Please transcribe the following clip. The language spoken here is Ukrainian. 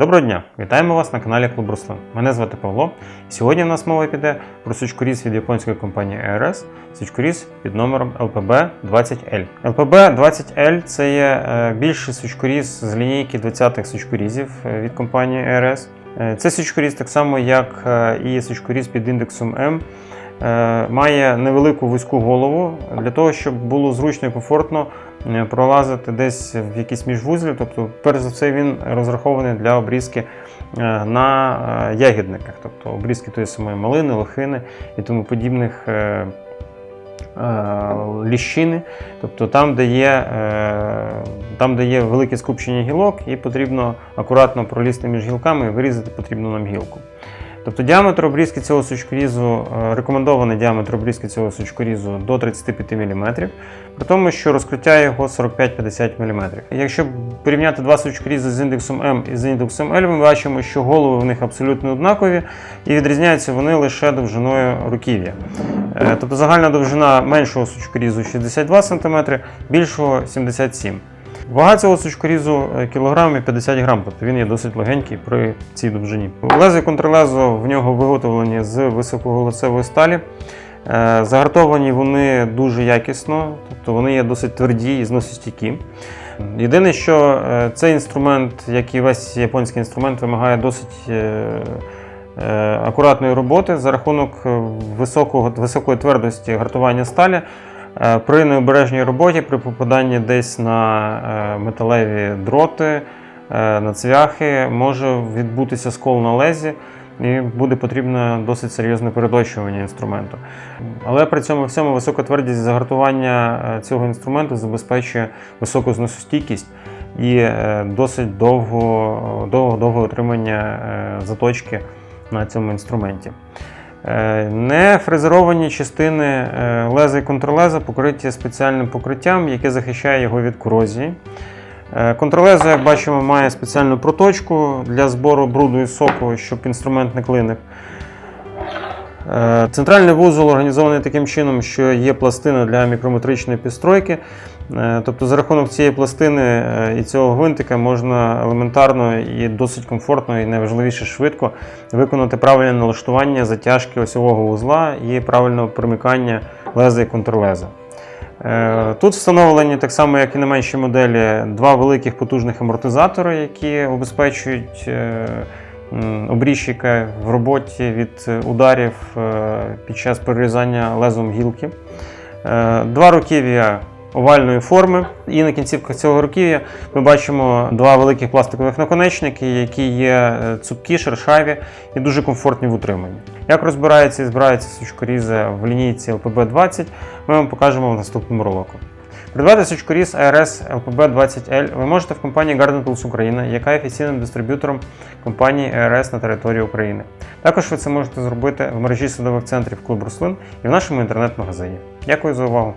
Доброго дня! Вітаємо вас на каналі Клуб Руслан. Мене звати Павло. Сьогодні в нас мова піде про сучкоріз від японської компанії ERS, сучкоріз під номером LPB20L. LPB20L це є е, більший сучкоріз з лінійки 20-х сучкорізів е, від компанії ERS. Е, Це сучкоріз так само, як і сучкоріз під індексом М. е, Має невелику вузьку голову для того, щоб було зручно і комфортно е, пролазити десь в якісь міжвузлі. Тобто, перш за все, він розрахований для обрізки е, на ягідниках, тобто обрізки тої самої малини, лохини і тому подібних ліщини, тобто там, де є, там, де є велике скупчення гілок, і потрібно акуратно пролізти між гілками і вирізати потрібну нам гілку. Тобто діаметр обрізки цього сучкорізу, е, рекомендований діаметр обрізки цього сучкорізу до 35 мм, при тому, що розкриття його 45-50 мм. Якщо порівняти два сучкорізи з індексом М і з індексом L, ми бачимо, що голови в них абсолютно однакові і відрізняються вони лише довжиною руків'я. Е, Тобто загальна довжина меншого сучкорізу 62 см, більшого 77 см. Вага цього сучкорізу е, кілограмів 50 грам, тобто він є досить легенький при цій довжині. Лезо і контрлезо в нього виготовлені з високоголоцевої сталі. Е, Загартовані вони дуже якісно, тобто вони є досить тверді і зносостійкі. Єдине, що е, цей інструмент, як і весь японський інструмент, вимагає досить акуратної роботи за рахунок високого, високої твердості гартування сталі. Е, При необережній роботі, при попаданні десь на е, металеві дроти, е, на цвяхи, може відбутися скол на лезі і буде потрібно досить серйозне передощування інструменту. Але при цьому всьому висока твердість загартування цього інструменту забезпечує високу зносостійкість і досить довго, довго, довго отримання заточки на цьому інструменті. Е, Нефрезеровані частини е, леза і контрлеза покриті спеціальним покриттям, яке захищає його від корозії. Е, Контрлезо, як бачимо, має спеціальну проточку для збору бруду і соку, щоб інструмент не клинив. Центральний вузол організований таким чином, що є пластина для мікрометричної підстройки. Е, Тобто за рахунок цієї пластини е, і цього гвинтика можна елементарно і досить комфортно, і найважливіше швидко виконати правильне налаштування затяжки осьового вузла і правильного примикання леза і контрлеза. Е, Тут встановлені так само, як і на меншій моделі, два великих потужних амортизатори, які обезпечують е, в роботі від ударів під час перерізання лезом гілки. Два руків'я овальної форми, і на кінцівках цього руків'я ми бачимо два великих пластикових наконечники, які є е, цупкі, шершаві і дуже комфортні в утриманні. Як розбирається і збирається сучкорізи в лінійці LPB20, ми вам покажемо в наступному ролику. Придбати сучкоріз ARS LPB20L ви можете в компанії Garden Tools Україна, яка є офіційним дистриб'ютором компанії ARS на території України. Також ви це можете зробити в мережі садових центрів Клуб Руслин і в нашому інтернет-магазині. Дякую за увагу!